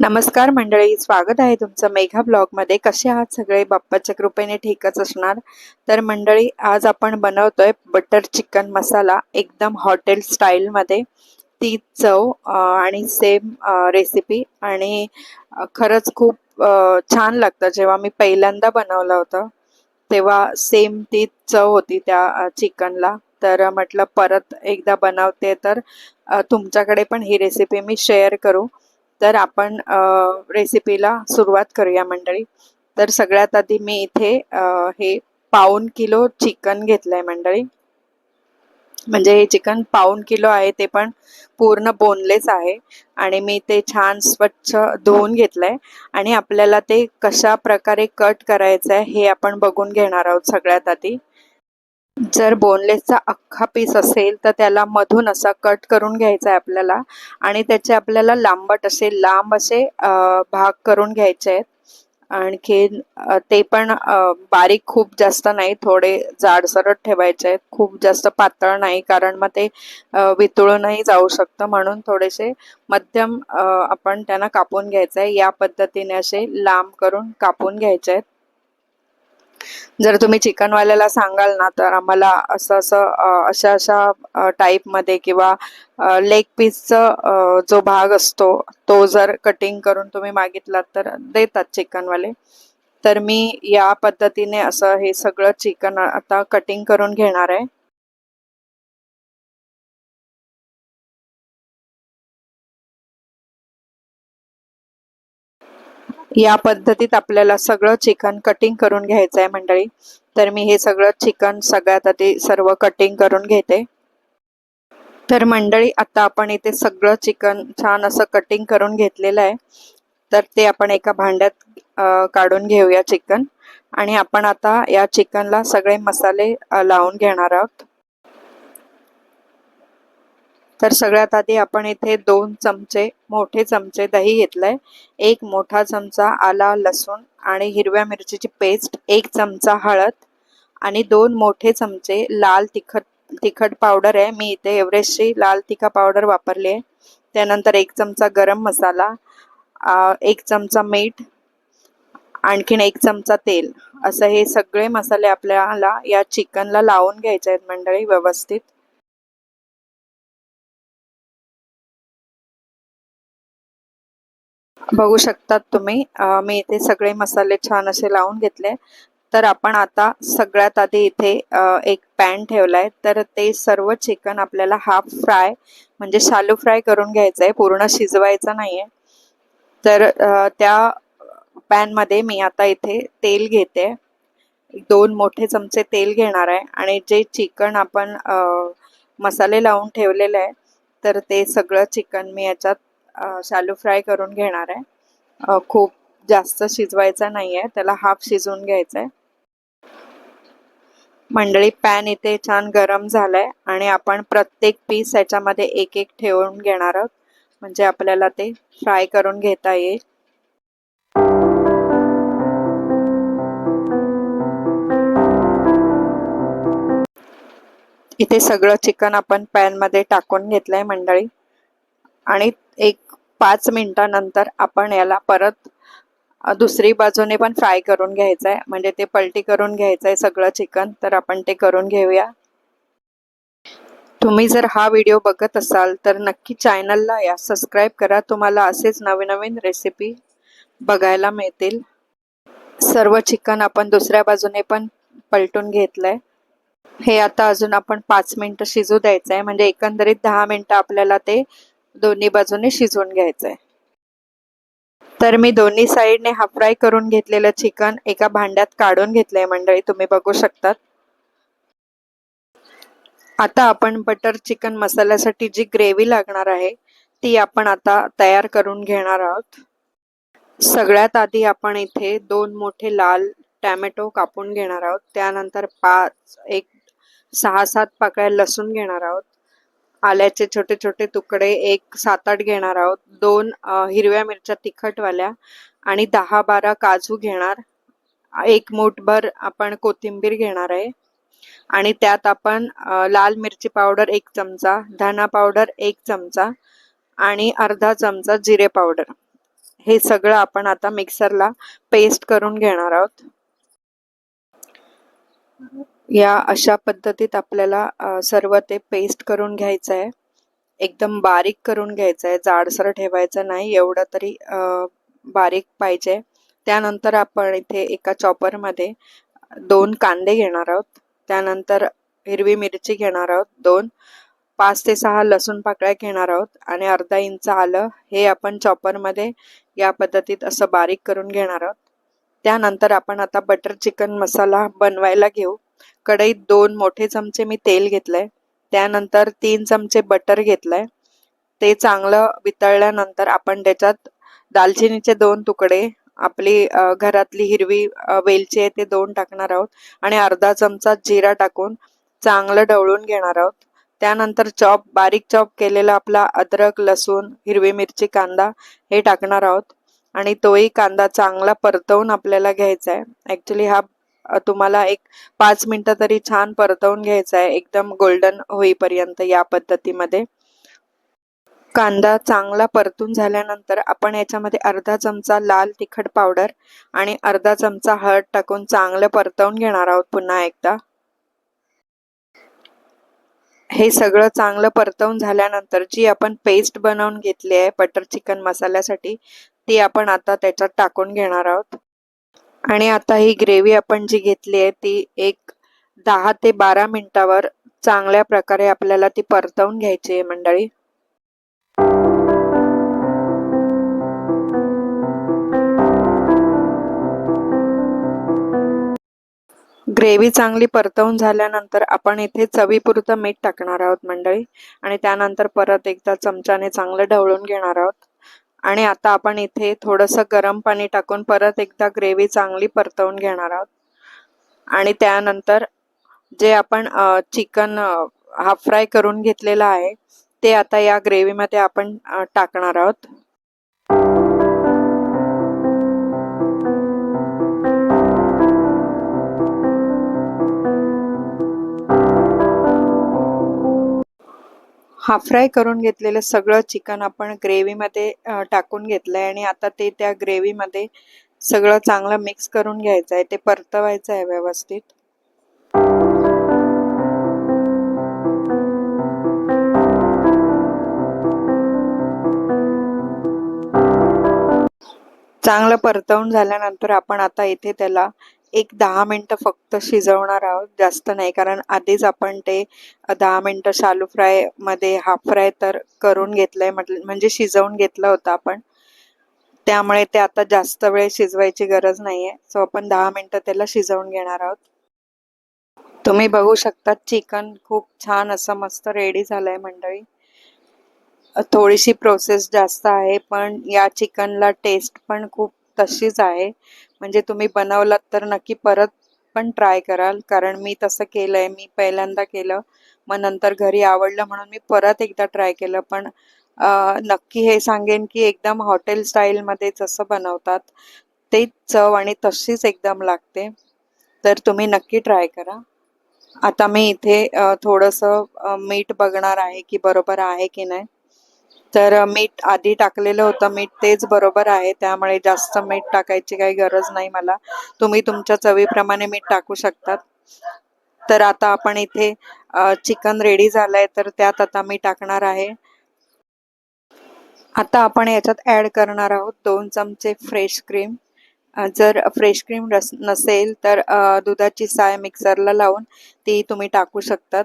नमस्कार मंडळी स्वागत आहे तुमचं मेघा ब्लॉगमध्ये. कसे आहात सगळे? बाप्पाच्या कृपेने ठीकच असणार. तर मंडळी आज आपण बनवतोय बटर चिकन मसाला एकदम हॉटेल स्टाईलमध्ये. ती चव आणि सेम रेसिपी आणि खरंच खूप छान लागतं. जेव्हा मी पहिल्यांदा बनवलं होतं तेव्हा सेम ती चव होती त्या चिकनला. तर म्हटलं परत एकदा बनवते तर तुमच्याकडे पण ही रेसिपी मी शेअर करू. तर आपण रेसिपीला सुरुवात करूया मंडळी. तर सगळ्यात आधी मी इथे हे पाऊन किलो चिकन घेतलंय मंडळी. म्हणजे हे चिकन पाऊन किलो आहे ते पण पूर्ण बोनलेस आहे. आणि मी ते छान स्वच्छ धुवून घेतलंय. आणि आपल्याला ते कशा प्रकारे कट करायचं आहे हे आपण बघून घेणार आहोत सगळ्यात आधी. जर बोनलेसचा अख्खा पीस असेल तर त्याला मधून असा कट करून घ्यायचा आहे आपल्याला. आणि त्याचे आपल्याला लांबट असे लांब असे भाग करून घ्यायचे आहेत. आणखीन ते पण बारीक खूप जास्त नाही थोडे जाडसरट ठेवायचे आहेत. खूप जास्त पातळ नाही कारण मग ते वितळूनही जाऊ शकतं. म्हणून थोडेसे मध्यम आपण त्यांना कापून घ्यायचं आहे. या पद्धतीने असे लांब करून कापून घ्यायचे आहेत. जर तुम्ही चिकनवाल्याला सांगाल ना तर आम्हाला असं असं अशा अशा टाईपमध्ये किंवा लेग पीसचा जो भाग असतो तो जर कटिंग करून तुम्ही मागितलात तर देतात चिकनवाले. तर मी या पद्धतीने असं हे सगळं चिकन आता कटिंग करून घेणार आहे. या पद्धतीत आपल्याला सगळं चिकन कटिंग करून घ्यायचं आहे मंडळी. तर मी हे सगळं चिकन सगळ्यात आधी सर्व कटिंग करून घेते. तर मंडळी आता आपण इथे सगळं चिकन छान असं कटिंग करून घेतलेलं आहे. तर ते आपण एका भांड्यात काढून घेऊया चिकन. आणि आपण आता या चिकनला सगळे मसाले लावून घेणार आहोत. तर सगळ्यात आधी आपण इथे दोन चमचे मोठे चमचे दही घेतलंय. एक मोठा चमचा आला लसूण आणि हिरव्या मिरचीची पेस्ट एक चमचा हळद आणि दोन मोठे चमचे लाल तिखट तिखट पावडर आहे. मी इथे एव्हरेस्टची लाल तिखा पावडर वापरली आहे. त्यानंतर एक चमचा गरम मसाला एक चमचा मीठ आणखीन एक चमचा तेल. असं हे सगळे मसाले आपल्याला या चिकनला लावून घ्यायचे आहेत मंडळी व्यवस्थित. बघू शकतात तुम्ही. मी इथे सगळे मसाले छान असे लावून घेतले. तर आपण आता सगळ्यात आधी इथे एक पॅन ठेवलाय. तर ते सर्व चिकन आपल्याला हाफ फ्राय म्हणजे शालू फ्राय करून घ्यायचं आहे पूर्ण शिजवायचं नाहीये. तर त्या पॅनमध्ये मी आता इथे तेल घेते. दोन मोठे चमचे तेल घेणार आहे. आणि जे चिकन आपण मसाले लावून ठेवलेलं आहे तर ते सगळं चिकन मी याच्यात शालू फ्राय करून घेणार आहे. खूप जास्त शिजवायचा नाही आहे त्याला हाफ शिजवून घ्यायचा आहे मंडळी पॅन इथे छान गरम झालाय आणि आपण प्रत्येक पीस याच्यामध्ये एक एक ठेवून घेणार आहोत. म्हणजे आपल्याला ते फ्राय करून घेता येईल. इथे सगळं चिकन आपण पॅनमध्ये टाकून घेतलंय मंडळी. आणि एक पाच मिनिटानंतर आपण याला परत दुसरी बाजूने पण फ्राय करून घ्यायचं आहे म्हणजे ते पलटी करून घ्यायचं आहे सगळं चिकन तर आपण ते करून घेऊया. तुम्ही जर हा व्हिडिओ बघत असाल तर नक्की चॅनलला या. सबस्क्राईब करा. तुम्हाला असेच नवीन नवीन रेसिपी बघायला मिळतील. सर्व चिकन आपण दुसऱ्या बाजूने पण पलटून घेतलंय. हे आता अजून आपण पाच मिनटं शिजू द्यायचं आहे म्हणजे एकंदरीत दहा मिनिटं आपल्याला ते दोन्ही बाजूने शिजवून घ्यायचंय. तर मी दोन्ही साईडने हाफ फ्राय करून घेतलेलं चिकन एका भांड्यात काढून घेतलंय मंडळी तुम्ही बघू शकतात. आता आपण बटर चिकन मसाल्यासाठी जी ग्रेव्ही लागणार आहे ती आपण आता तयार करून घेणार आहोत. सगळ्यात आधी आपण इथे दोन मोठे लाल टॅमॅटो कापून घेणार आहोत. त्यानंतर पाच एक सहा सात पाकळ्या लसूण घेणार आहोत. आल्याचे छोटे छोटे तुकडे एक सात आठ घेणार आहोत. दोन हिरव्या मिरच्या तिखटवाल्या आणि दहा बारा काजू घेणार. एक मूठभर आपण कोथिंबीर घेणार आहे. आणि त्यात आपण लाल मिरची पावडर एक चमचा धना पावडर एक चमचा आणि अर्धा चमचा जिरे पावडर. हे सगळं आपण आता मिक्सरला पेस्ट करून घेणार आहोत. या अशा पद्धतीत आपल्याला सर्व ते पेस्ट करून घ्यायचं आहे एकदम बारीक करून घ्यायचं आहे जाडसर ठेवायचं नाही. एवढं तरी बारीक पाहिजे. त्यानंतर आपण इथे एका चॉपरमध्ये दोन कांदे घेणार आहोत. त्यानंतर हिरवी मिरची घेणार आहोत. दोन पाच ते सहा लसूण पाकळ्या घेणार आहोत. आणि अर्धा इंच आलं हे आपण चॉपरमध्ये या पद्धतीत असं बारीक करून घेणार आहोत. त्यानंतर आपण आता बटर चिकन मसाला बनवायला घेऊ. कढईत दोन मोठे चमचे मी तेल घेतलंय. त्यानंतर तीन चमचे बटर घेतलंय. ते चांगलं वितळल्यानंतर आपण त्याच्यात दालचिनीचे दोन तुकडे आपली घरातली हिरवी वेलची आहे ते दोन टाकणार आहोत. आणि अर्धा चमचा जिरा टाकून चांगलं ढवळून घेणार आहोत. त्यानंतर चॉप बारीक चॉप केलेला आपला अद्रक लसूण हिरवी मिरची कांदा हे टाकणार आहोत. आणि तोही कांदा चांगला परतवून आपल्याला घ्यायचा आहे. ॲक्च्युली हा तुम्हाला एक पाच मिनटं तरी छान परतवून घ्यायचा आहे एकदम गोल्डन होईपर्यंत या पद्धतीमध्ये. कांदा चांगला परतून झाल्यानंतर आपण याच्यामध्ये अर्धा चमचा लाल तिखट पावडर आणि अर्धा चमचा हळद टाकून चांगलं परतवून घेणार आहोत पुन्हा एकदा. हे सगळं चांगलं परतवून झाल्यानंतर जी आपण पेस्ट बनवून घेतली आहे बटर चिकन मसाल्यासाठी ती आपण आता त्याच्यात टाकून घेणार आहोत. आणि आता ही ग्रेव्ही आपण जी घेतली आहे ती एक दहा ते बारा मिनिटावर चांगल्या प्रकारे आपल्याला ती परतवून घ्यायची आहे मंडळी. ग्रेव्ही चांगली परतवून झाल्यानंतर आपण इथे चवीपुरतं मीठ टाकणार आहोत मंडळी. आणि त्यानंतर परत एकदा चमच्याने चांगलं ढवळून घेणार आहोत. आणि आता आपण इथे थोडंसं गरम पाणी टाकून परत एकदा ग्रेव्ही चांगली परतवून घेणार आहोत. आणि त्यानंतर जे आपण चिकन हाफ फ्राय करून घेतलेलं आहे ते आता या ग्रेव्हीमध्ये आपण टाकणार आहोत. हाफ फ्राय करून घेतलेलं सगळं चिकन आपण ग्रेव्हीमध्ये टाकून टाकून घेतलंय आणि आता ते त्या ग्रेव्हीमध्ये सगळं चांगलं मिक्स करून घ्यायचं आहे ते परतवायचं आहे व्यवस्थित. चांगलं परतवून झाल्यानंतर आपण आता इथे त्याला एक दहा मिनटं फक्त शिजवणार आहोत जास्त नाही. कारण आधीच आपण ते दहा मिनटं शालू फ्रायमध्ये हाफ फ्राय तर करून घेतलंय म्हटलं म्हणजे शिजवून घेतलं होतं आपण. त्यामुळे ते आता जास्त वेळ शिजवायची गरज नाहीये. सो आपण दहा मिनटं त्याला शिजवून घेणार आहोत. तुम्ही बघू शकता चिकन खूप छान असं मस्त रेडी झालंय मंडळी. थोडीशी प्रोसेस जास्त आहे पण या चिकनला टेस्ट पण खूप तशीच आहे. म्हणजे तुम्ही बनवलात तर नक्की परत पण ट्राय कराल. कारण मी तसं केलं आहे मी पहिल्यांदा केलं. मग नंतर घरी आवडलं म्हणून मी परत एकदा ट्राय केलं. पण नक्की हे सांगेन की एकदम हॉटेल स्टाईलमध्ये जसं बनवतात तेच चव आणि तशीच एकदम लागते. तर तुम्ही नक्की ट्राय करा. आता मी इथे थोडंसं मीठ बघणार आहे की बरोबर आहे की नाही. तर मीठ आधी टाकलेलं होतं. मीठ तेच बरोबर आहे. त्यामुळे जास्त मीठ टाकायची काही गरज नाही मला. तुम्ही तुमच्या चवीप्रमाणे मीठ टाकू शकतात. तर आता आपण इथे चिकन रेडी झालंय. तर त्यात आता मी टाकणार आहे. आता आपण याच्यात ॲड करणार आहोत दोन चमचे फ्रेश क्रीम जर फ्रेश क्रीम रस नसेल तर दुधाची साय मिक्सरला लावून ती तुम्ही टाकू शकतात.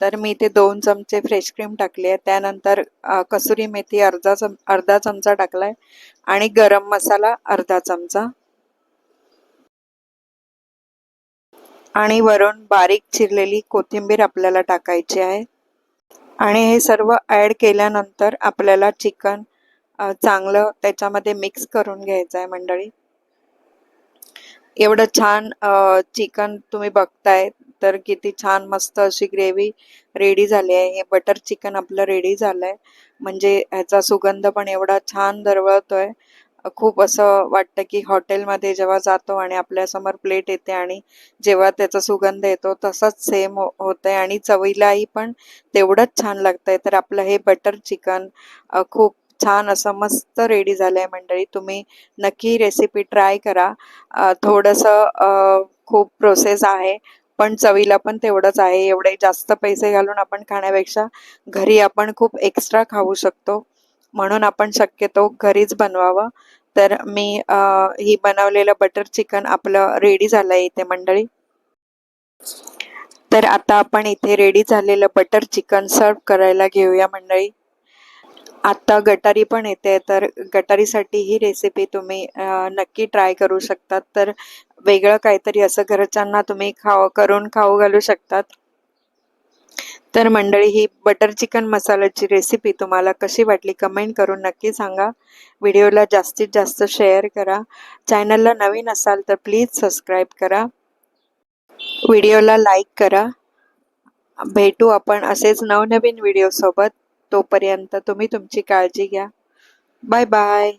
तर मी इथे दोन चमचे फ्रेश क्रीम टाकली आहे. त्यानंतर कसुरी मेथी अर्धा चम अर्धा चमचा टाकलाय आणि गरम मसाला अर्धा चमचा. आणि वरून बारीक चिरलेली कोथिंबीर आपल्याला टाकायची आहे. आणि हे सर्व ॲड केल्यानंतर आपल्याला चिकन चांगलं त्याच्यामध्ये मिक्स करून घ्यायचं आहे मंडळी. एवढं छान चिकन तुम्ही बघताय. तर किती छान मस्त अशी ग्रेव्ही रेडी झाली आहे. हे बटर चिकन आपलं रेडी झालंय. म्हणजे ह्याचा सुगंध पण एवढा छान दरवळतोय. खूप असं वाटतं की हॉटेलमध्ये जेव्हा जातो आणि आपल्यासमोर प्लेट येते आणि जेव्हा त्याचा सुगंध येतो तसाच सेम हो, होतंय. आणि चवीलाही पण तेवढंच छान लागतंय. तर आपलं हे बटर चिकन खूप छान असं मस्त रेडी झालंय मंडळी. तुम्ही नक्की रेसिपी ट्राय करा. थोडंसं खूप प्रोसेस आहे. पण चवीला पण तेवढंच आहे. एवढे जास्त पैसे घालून आपण खाण्यापेक्षा घरी आपण खूप एक्स्ट्रा खाऊ शकतो. म्हणून आपण शक्यतो घरीच बनवावं. तर मी ही बनवलेलं बटर चिकन आपलं रेडी झालंय इथे मंडळी. तर आता आपण इथे रेडी झालेलं बटर चिकन सर्व करायला घेऊया मंडळी. आता गटारी पण येते तर गटारीसाठी ही रेसिपी तुम्ही नक्की ट्राय करू शकतात. तर वेगळं काहीतरी असं घरच्यांना तुम्ही खाव करून खाऊ घालू शकतात. तर मंडळी ही बटर चिकन मसाल्याची रेसिपी तुम्हाला कशी वाटली कमेंट करून नक्की सांगा. व्हिडिओला जास्तीत जास्त शेअर करा. चॅनलला नवीन असाल तर प्लीज सबस्क्राईब करा. व्हिडिओला लाईक करा. भेटू आपण असेच नवनवीन व्हिडिओसोबत तोपर्यंत तुम्ही तुमची काळजी घ्या. Bye bye.